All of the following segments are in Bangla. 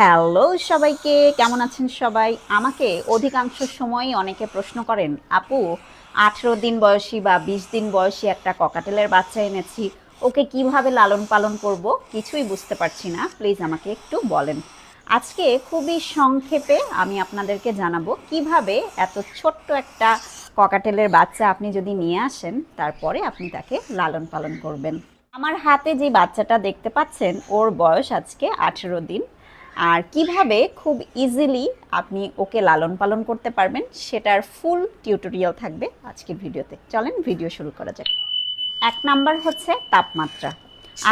হ্যালো সবাইকে, কেমন আছেন সবাই? আমাকে অধিকাংশ সময়ই অনেকে প্রশ্ন করেন, আপু, আঠেরো দিন বয়সী বা বিশ দিন বয়সী একটা ককাটেলের বাচ্চা এনেছি, ওকে কীভাবে লালন পালন করব? কিছুই বুঝতে পারছি না, প্লিজ আমাকে একটু বলেন। আজকে খুবই সংক্ষেপে আমি আপনাদেরকে জানাব কীভাবে এত ছোট্ট একটা ককাটেলের বাচ্চা আপনি যদি নিয়ে আসেন, তারপরে আপনি তাকে লালন পালন করবেন। আমার হাতে যে বাচ্চাটা দেখতে পাচ্ছেন, ওর বয়স আজকে আঠেরো দিন। আর কীভাবে খুব ইজিলি আপনি ওকে লালন পালন করতে পারবেন সেটার ফুল টিউটোরিয়াল থাকবে আজকের ভিডিওতে। চলেন ভিডিও শুরু করা যাক। এক নাম্বার হচ্ছে তাপমাত্রা।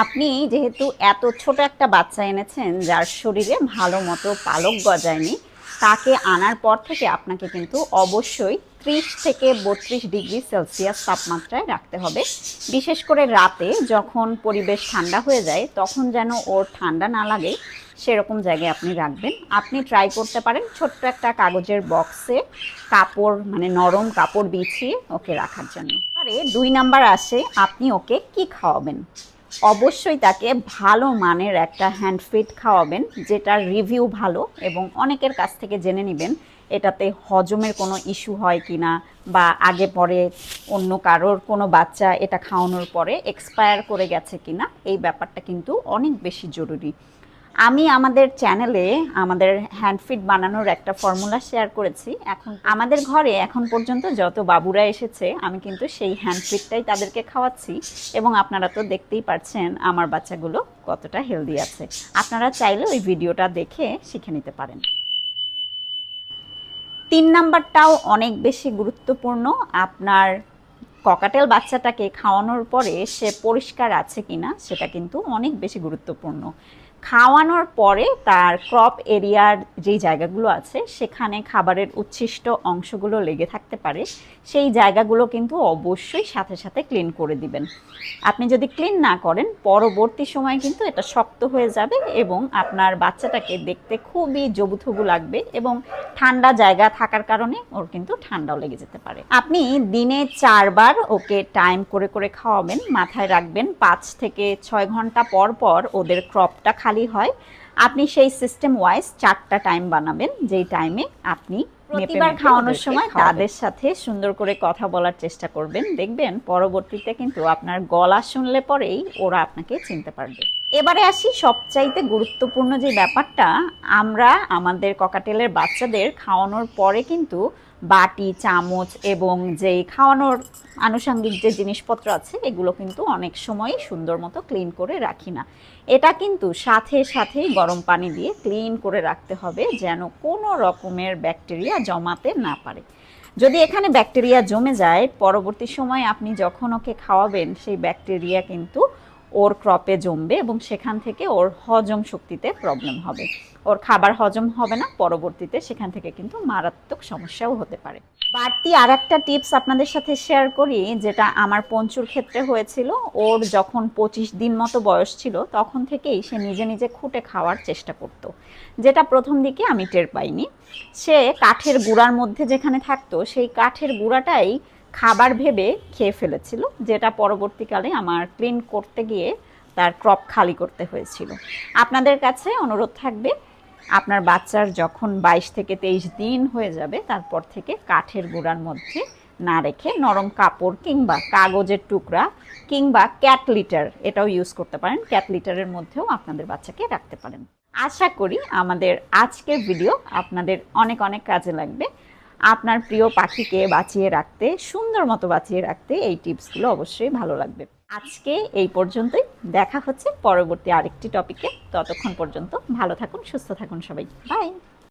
আপনি যেহেতু এত ছোট একটা বাচ্চা এনেছেন, যার শরীরে ভালো মতো পালক গজায়নি তাকে আনার পর থেকে আপনাকে কিন্তু অবশ্যই ত্রিশ থেকে বত্রিশ ডিগ্রি সেলসিয়াস তাপমাত্রায় রাখতে হবে। বিশেষ করে রাতে যখন পরিবেশ ঠান্ডা হয়ে যায়, তখন যেন ওর ঠান্ডা না লাগে, সেরকম জায়গায় আপনি রাখবেন। আপনি ট্রাই করতে পারেন ছোট্ট একটা কাগজের বক্সে কাপড় মানে নরম কাপড় বিছিয়ে ওকে রাখার জন্য। আরে দুই নাম্বার আসে, আপনি ওকে কি খাওয়াবেন? অবশ্যই তাকে ভালো মানের একটা হ্যান্ড ফিড খাওয়াবেন যেটার রিভিউ ভালো এবং অনেকের কাছ থেকে জেনে নেবেন এটাতে হজমের কোনো ইস্যু হয় কি না বা আগে পরে অন্য কারোর কোনো বাচ্চা এটা খাওয়ানোর পরে এক্সপায়ার করে গেছে কি না এই ব্যাপারটা কিন্তু অনেক বেশি জরুরি। আমি আমাদের চ্যানেলে আমাদের হ্যান্ডফিড বানানোর একটা ফর্মুলা শেয়ার করেছি। এখন আমাদের ঘরে এখন পর্যন্ত যত বাবুরা এসেছে, আমি কিন্তু সেই হ্যান্ডফিডটাই তাদেরকে খাওয়াচ্ছি এবং আপনারা তো দেখতেই পাচ্ছেন আমার বাচ্চাগুলো কতটা হেলদি আছে। আপনারা চাইলে ওই ভিডিওটা দেখে শিখে নিতে পারেন। তিন নাম্বারটাও অনেক বেশি গুরুত্বপূর্ণ। আপনার ককাটেল বাচ্চাটাকে খাওয়ানোর পরে সে পরিষ্কার আছে কিনা, সেটা কিন্তু অনেক বেশি গুরুত্বপূর্ণ। খাওয়ানোর পরে তার ক্রপ এরিয়ার যেই জায়গাগুলো আছে, সেখানে খাবারের উচ্ছিষ্ট অংশগুলো লেগে থাকতে পারে। সেই জায়গাগুলো কিন্তু অবশ্যই সাথে সাথে ক্লিন করে দিবেন। আপনি যদি ক্লিন না করেন, পরবর্তী সময় কিন্তু এটা শক্ত হয়ে যাবে এবং আপনার বাচ্চাটাকে দেখতে খুবই জবুথবু লাগবে এবং ঠান্ডা জায়গা থাকার কারণে ওর কিন্তু ঠান্ডাও লেগে যেতে পারে। আপনি দিনে চারবার ওকে টাইম করে করে খাওয়াবেন। মাথায় রাখবেন পাঁচ থেকে ছয় ঘণ্টা পর পর ওদের ক্রপটা খালি হয় আপনি সেই সিস্টেম ওয়াইজ চারটা টাইম বানাবেন যেই টাইমে আপনি প্রতিবার খাওয়ানোর সময় তাদের সাথে সুন্দর করে কথা বলার চেষ্টা করবেন। দেখবেন পরবর্তীতে কিন্তু আপনার গলা শুনলে পরেই ওরা আপনাকে চিনতে পারবে। এবারে আসি সবচাইতে গুরুত্বপূর্ণ যে ব্যাপারটা, আমরা আমাদের ককাটেলের বাচ্চাদের খাওয়ানোর পরে কিন্তু বাটি, চামচ এবং যেই খাওয়ানোর আনুষঙ্গিক যে জিনিসপত্র আছে, এগুলো কিন্তু অনেক সময় সুন্দর মতো ক্লিন করে রাখি না। এটা কিন্তু সাথে সাথেই গরম পানি দিয়ে ক্লিন করে রাখতে হবে যেন কোনো রকমের ব্যাকটেরিয়া জমাতে না পারে। যদি এখানে ব্যাকটেরিয়া জমে যায়, পরবর্তী সময় আপনি যখন ওকে খাওয়াবেন, সেই ব্যাকটেরিয়া কিন্তু ওর ক্রপে জমবে এবং সেখান থেকে ওর হজম শক্তিতে প্রবলেম হবে। ওর খাবার হজম হবে না, পরবর্তীতে সেখান থেকে কিন্তু মারাত্মক সমস্যাও হতে পারে। বাড়তি আর একটা টিপস আপনাদের সাথে শেয়ার করি, যেটা আমার পঞ্চুর ক্ষেত্রে হয়েছিল। ওর যখন পঁচিশ দিন মতো বয়স ছিল, তখন থেকেই সে নিজে নিজে খুঁটে খাওয়ার চেষ্টা করতো। যেটা প্রথম দিকে আমি টের পাইনি। সে কাঠের গুঁড়ার মধ্যে যেখানে থাকতো, সেই কাঠের গুঁড়াটাই খাবার ভেবে খেয়ে ফেলেছিল, যেটা পরবর্তীকালে আমার ক্লিন করতে গিয়ে তার ক্রপ খালি করতে হয়েছিল। আপনাদের কাছে অনুরোধ থাকবে, আপনার বাচ্চার যখন বাইশ থেকে তেইশ দিন হয়ে যাবে, তারপর থেকে কাঠের গুঁড়ার মধ্যে না রেখে নরম কাপড় কিংবা কাগজের টুকরা কিংবা ক্যাট লিটার এটাও ইউজ করতে পারেন। ক্যাট লিটারের মধ্যেও আপনাদের বাচ্চাকে রাখতে পারেন। আশা করি আমাদের আজকের ভিডিও আপনাদের অনেক অনেক কাজে লাগবে। আপনার প্রিয় পাখিকে বাঁচিয়ে রাখতে, সুন্দর মতো বাঁচিয়ে রাখতে এই টিপসগুলো অবশ্যই ভালো লাগবে। আজকে এই পর্যন্তই। দেখা হচ্ছে পরবর্তী আরেকটি টপিকে ততক্ষণ পর্যন্ত ভালো থাকুন, সুস্থ থাকুন সবাই। বাই